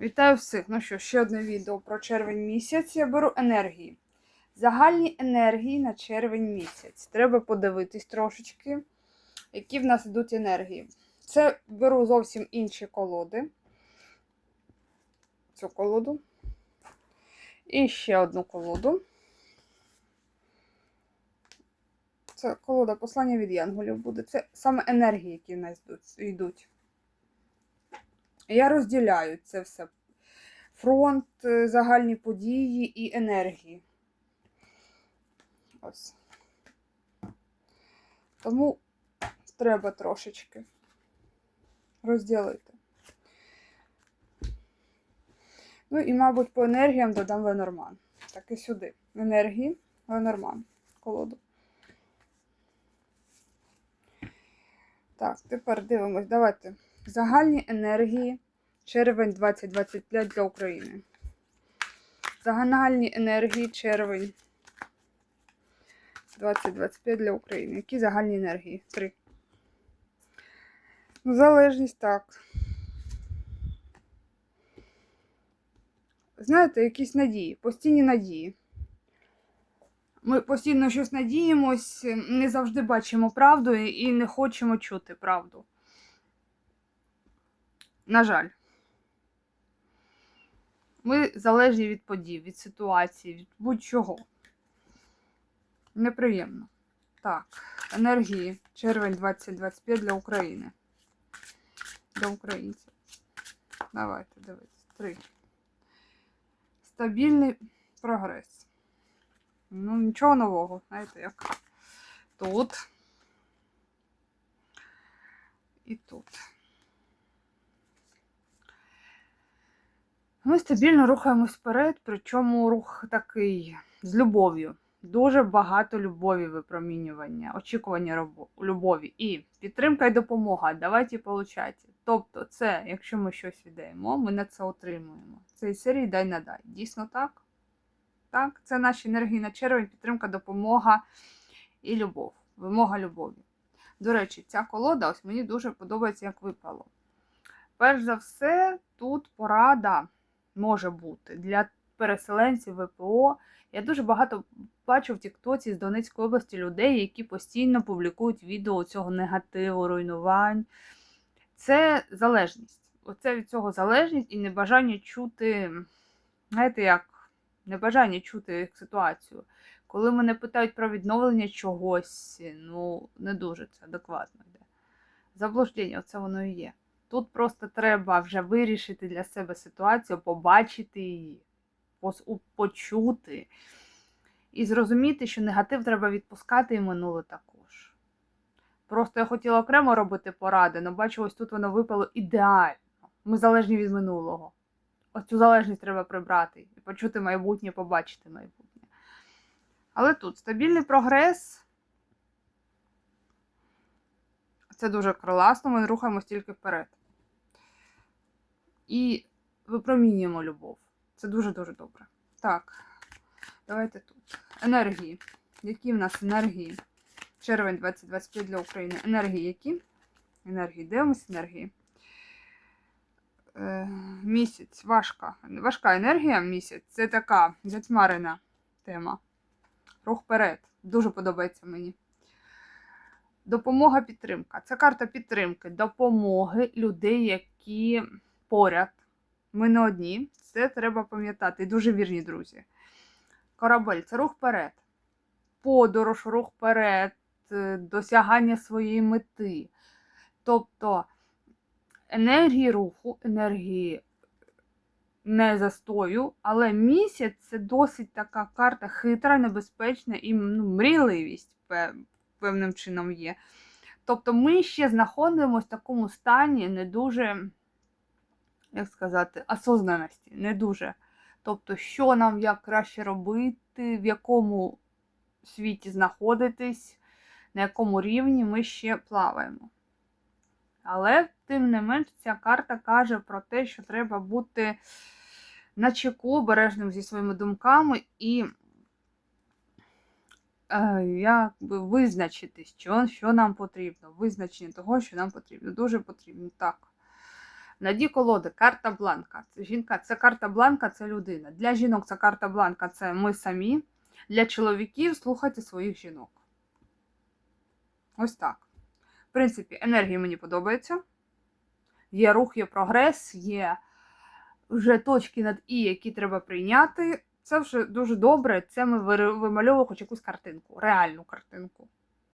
Вітаю всіх! Ну що, ще одне відео про червень місяць. Я беру енергії. Загальні енергії на червень місяць. Треба подивитись трошечки, які в нас йдуть енергії. Це беру зовсім інші колоди. Цю колоду. І ще одну колоду. Це колода послання від янголів буде. Це саме енергії, які в нас йдуть-. Я розділяю це все. Фронт, е, загальні події і енергії. Ось. Тому треба трошечки розділити. Ну і, мабуть, по енергіям додам Ленорман. Так і сюди. Енергії, Ленорман. Колоду. Так, тепер дивимось. Давайте. Загальні енергії. Червень 2025 для України. Загальні енергії червень 2025 для України. Які загальні енергії? Три. Ну, залежність так. Знаєте, якісь надії, постійні надії. Ми постійно щось надіємось, не завжди бачимо правду і не хочемо чути правду. На жаль. Ми залежні від подій, від ситуації, від будь-чого. Неприємно. Так, енергії. Червень 2025 для України. Для українців. Давайте дивитися. Три. Стабільний прогрес. Ну, нічого нового, знаєте, як тут. І тут. Ми стабільно рухаємось вперед, причому рух такий з любов'ю. Дуже багато любові випромінювання, очікування любові і підтримка і допомога. Давайте получайте. Тобто, це, якщо ми щось віддаємо, ми на це отримуємо. Це із серії дай надай. Дійсно так? Так, це наші енергії на червень, підтримка, допомога і любов. Вимога любові. До речі, ця колода ось мені дуже подобається, як випало. Перш за все, тут порада може бути для переселенців ВПО. Я дуже багато бачу в Тіктоці з Донецької області людей, які постійно публікують відео цього негативу, руйнувань. Це залежність. Оце від цього залежність і небажання чути, знаєте, як небажання чути ситуацію. Коли мене питають про відновлення чогось, ну не дуже це адекватно йде. Заблуждення, оце воно і є. Тут просто треба вже вирішити для себе ситуацію, побачити її, почути і зрозуміти, що негатив треба відпускати і минуле також. Просто я хотіла окремо робити поради, але бачу, ось тут воно випало ідеально. Ми залежні від минулого. Ось цю залежність треба прибрати і почути майбутнє, побачити майбутнє. Але тут стабільний прогрес. Це дуже класно, ми рухаємось тільки вперед. І випромінюємо любов. Це дуже-дуже добре. Так, давайте тут. Енергії. Які в нас енергії? Червень 2025 для України. Енергії які? Енергії. Дивимось енергії. Е, місяць. Важка. Важка енергія місяць. Це така затьмарена тема. Рух вперед. Дуже подобається мені. Допомога підтримка. Це карта підтримки, допомоги людей, які поряд. Ми не одні. Це треба пам'ятати. Дуже вірні друзі. Корабель це рух вперед. Подорож, рух вперед, е, досягання своєї мети. Тобто енергії руху, енергії не застою, але місяць це досить така карта хитра, небезпечна і ну, мрійливість певним чином є. Тобто ми ще знаходимося в такому стані не дуже, як сказати, осознаності, не дуже. Тобто, що нам як краще робити, в якому світі знаходитись, на якому рівні ми ще плаваємо. Але, тим не менш, ця карта каже про те, що треба бути на чеку, обережним зі своїми думками і е, якби визначитись, що, що нам потрібно. Визначення того, що нам потрібно. Дуже потрібно. Так. На дні колоди карта бланка. Це жінка, це карта бланка, це людина. Для жінок це карта бланка, це ми самі. Для чоловіків слухайте своїх жінок. Ось так. В принципі, енергії мені подобаються. Є рух, є прогрес, є вже точки над І, які треба прийняти. Це вже дуже добре. Це ми вимальовуємо хоч якусь картинку, реальну картинку.